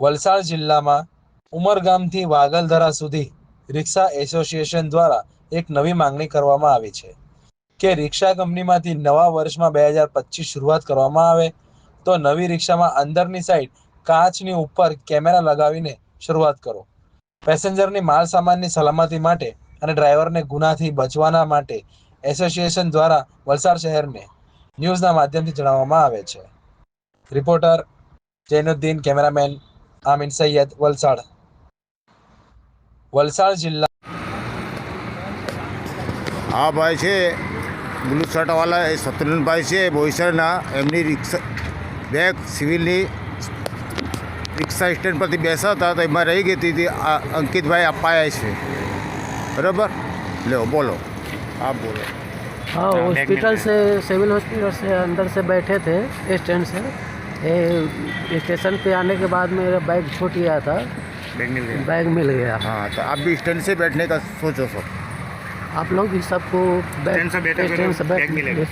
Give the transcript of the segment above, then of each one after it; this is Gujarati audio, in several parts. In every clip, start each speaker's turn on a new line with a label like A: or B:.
A: વલસાડ જિલ્લામાં ઉમરગામથી વાગલધરા સુધી રિક્ષા એસોસિએશન દ્વારા એક નવી માંગણી કરવામાં આવી છે કે રિક્ષા કંપનીમાંથી નવા વર્ષમાં બે હજાર પચીસ શરૂઆત કરવામાં આવે તો નવી રિક્ષામાં અંદરની સાઈડ કાચની ઉપર કેમેરા લગાવીને શરૂઆત કરો. પેસેન્જરની માલ સામાનની સલામતી માટે અને ડ્રાઈવરને ગુનાથી બચવાના માટે એસોસિએશન દ્વારા વલસાડ શહેરને ન્યૂઝના માધ્યમથી જણાવવામાં આવે છે. Reporter Jainuddin cameraman આમીન Syed Valsad Valsad જિલ્લા
B: આ ભાઈ છે બ્લુ શર્ટવાળા એ શત્રુનભાઈ છે બોઈસરના એમની રિક્ષા બેગ સિવિલની રિક્ષા સ્ટેન્ડ પરથી બેસા હતા તો એમાં રહી ગઈ હતી આ અંકિતભાઈ અપાયા છે બરાબર લો બોલો આપ બોલો
C: हाँ हॉस्पिटल से सिविल हॉस्पिटल से अंदर से बैठे थे स्टैंड से ये स्टेशन पे आने के बाद मेरा बैग छूट गया था
B: बैग मिल गया
C: बैग मिल गया
B: हाँ तो आप भी स्टैंड से बैठने का सोचो सो
C: आप लोग भी सबको बैग
D: स्टैंड से बैठे
C: स्टैंड से
D: बैग मिलेगा।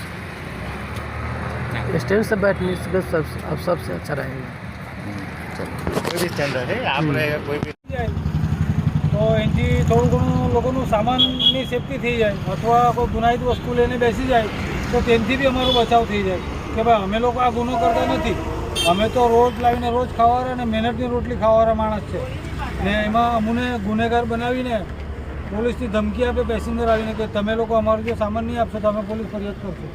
C: स्टैंड से बैठने से सब अब सबसे अच्छा रहेगा
D: કોઈ બી સ્ટેન્ડર્ડ છે આપણે કોઈ બી
E: જાય તો એનાથી થોડું ઘણું લોકોનું સામાનની સેફટી થઈ જાય અથવા કોઈ ગુનાહિત વસ્તુ લઈને બેસી જાય તો તેનાથી બી અમારો બચાવ થઈ જાય કે ભાઈ, અમે લોકો આ ગુનો કરતા નથી. અમે તો રોજ લાવીને રોજ ખાવાવાળા અને મહેનતની રોટલી ખાવાવાળા માણસ છે. ને એમાં અમને ગુનેગાર બનાવીને પોલીસની ધમકી આપે, પેસેન્જર આવીને કે તમે લોકો અમારો જો સામાન નહીં આપશો તો અમે પોલીસ ફરિયાદ કરશો.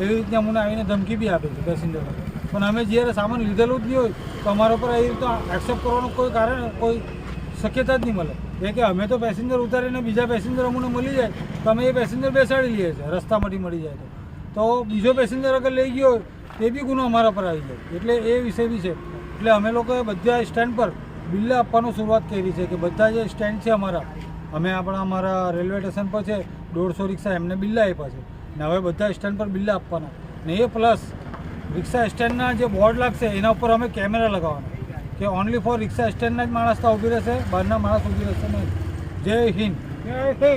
E: એવી રીતે અમને આવીને ધમકી બી આપે છે પેસેન્જર. પણ અમે જ્યારે સામાન લીધેલું જ નહીં હોય, તો અમારા પર એ રીતે એક્સેપ્ટ કરવાનું કોઈ કારણ, કોઈ શક્યતા જ નહીં મળે. એ કે અમે તો પેસેન્જર ઉતારીને બીજા પેસેન્જર અમને મળી જાય, તો અમે એ પેસેન્જર બેસાડી લઈએ છીએ. રસ્તામાંથી મળી જાય તો. તો બીજો પેસેન્જર અગર લઈ ગયો તે બી ગુનો અમારા પર આવી જાય. એટલે એ વિષય બી છે. એટલે અમે લોકોએ બધા સ્ટેન્ડ પર બિલ્લા આપવાનું શરૂઆત કરી છે કે બધા જે સ્ટેન્ડ છે અમારા, અમે આપણા અમારા રેલવે સ્ટેશન પર છે, દોઢસો રિક્ષા એમને બિલ્લા આપ્યા છે. ને હવે બધા સ્ટેન્ડ પર બિલ્લા આપવાના. ને એ પ્લસ રિક્ષા સ્ટેન્ડના જે બોર્ડ લાગશે, એના ઉપર અમે કેમેરા લગાવવાના. કે ઓનલી ફોર રિક્ષા સ્ટેન્ડના જ માણસ ત્યાં ઊભી રહેશે, બહારના માણસ ઊભી રહેશે નહીં. જય હિન્દ. જય હિન્દ.